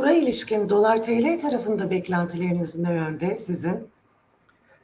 kura ilişkin dolar TL tarafında beklentileriniz ne yönde sizin?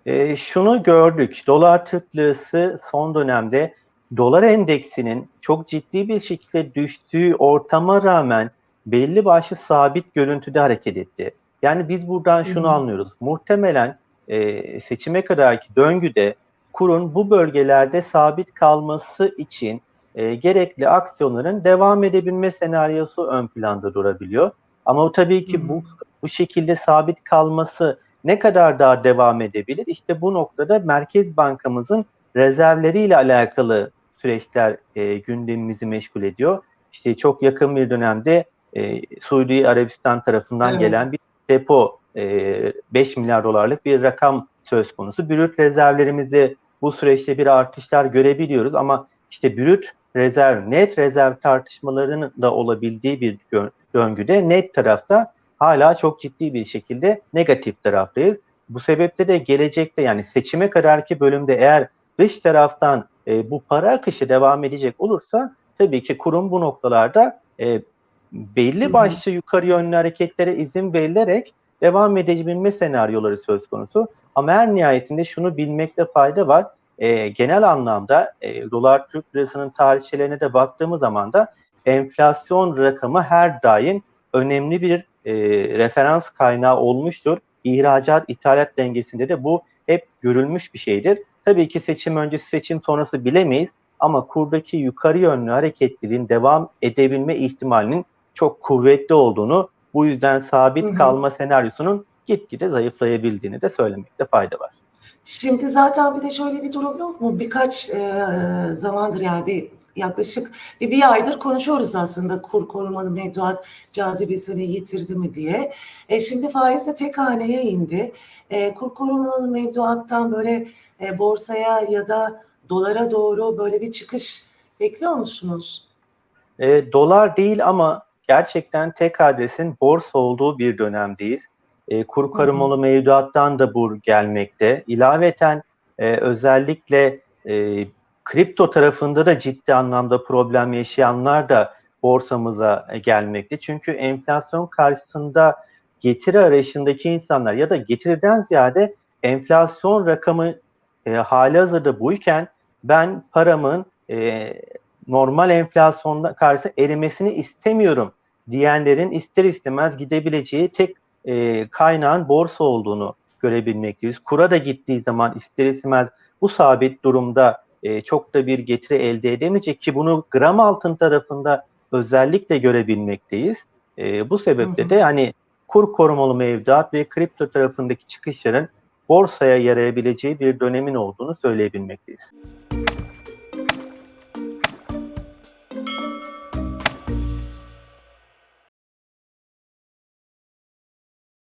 E, şunu gördük. Dolar Türk lirası son dönemde dolar endeksinin çok ciddi bir şekilde düştüğü ortama rağmen belli başlı sabit görüntüde hareket etti. Yani biz buradan şunu Hı hı. anlıyoruz. Muhtemelen e, seçime kadarki döngüde kurun bu bölgelerde sabit kalması için e, gerekli aksiyonların devam edebilme senaryosu ön planda durabiliyor. Ama tabii ki bu bu şekilde sabit kalması ne kadar daha devam edebilir? İşte bu noktada Merkez Bankamızın rezervleriyle alakalı süreçler e, gündemimizi meşgul ediyor. İşte çok yakın bir dönemde e, Suudi Arabistan tarafından Evet. gelen bir depo e, 5 milyar dolarlık bir rakam söz konusu. Brüt rezervlerimizi bu süreçte bir artışlar görebiliyoruz ama işte brüt rezerv, net rezerv tartışmalarının da olabildiği bir döngüde net tarafta hala çok ciddi bir şekilde negatif taraftayız. Bu sebeple de gelecekte yani seçime kadarki bölümde eğer dış taraftan e, bu para akışı devam edecek olursa tabii ki kurum bu noktalarda e, belli başlı yukarı yönlü hareketlere izin verilerek devam edebilme senaryoları söz konusu. Ama her nihayetinde şunu bilmekte fayda var. E, genel anlamda e, dolar Türk lirasının tarihçelerine de baktığımız zaman da enflasyon rakamı her daim önemli bir e, referans kaynağı olmuştur. İhracat ithalat dengesinde de bu hep görülmüş bir şeydir. Tabii ki seçim öncesi seçim sonrası bilemeyiz ama kurdaki yukarı yönlü hareketliliğin devam edebilme ihtimalinin çok kuvvetli olduğunu bu yüzden sabit kalma senaryosunun gitgide zayıflayabildiğini de söylemekte fayda var. Şimdi zaten bir de şöyle bir durum yok mu? Birkaç e, zamandır yani bir yaklaşık bir, bir aydır konuşuyoruz aslında kur korumalı mevduat cazibesini yitirdi mi diye. E, şimdi faiz de tek haneye indi. E, kur korumalı mevduattan böyle e, borsaya ya da dolara doğru böyle bir çıkış bekliyor musunuz? E, dolar değil ama gerçekten tek adresin borsa olduğu bir dönemdeyiz. E, kur Hı hı. korumalı mevduattan da bu gelmekte. İlaveten e, özellikle e, kripto tarafında da ciddi anlamda problem yaşayanlar da borsamıza e, gelmekte. Çünkü enflasyon karşısında getiri arayışındaki insanlar ya da getiriden ziyade enflasyon rakamı e, hali hazırda buyken ben paramın e, normal enflasyonda karşı erimesini istemiyorum diyenlerin ister istemez gidebileceği tek e, kaynağın borsa olduğunu görebilmekteyiz. Kura da gittiği zaman ister istemez bu sabit durumda e, çok da bir getiri elde edemeyecek ki bunu gram altın tarafında özellikle görebilmekteyiz. E, bu sebeple Hı hı. de hani kur korumalı mevduat ve kripto tarafındaki çıkışların borsaya yarayabileceği bir dönemin olduğunu söyleyebilmekteyiz.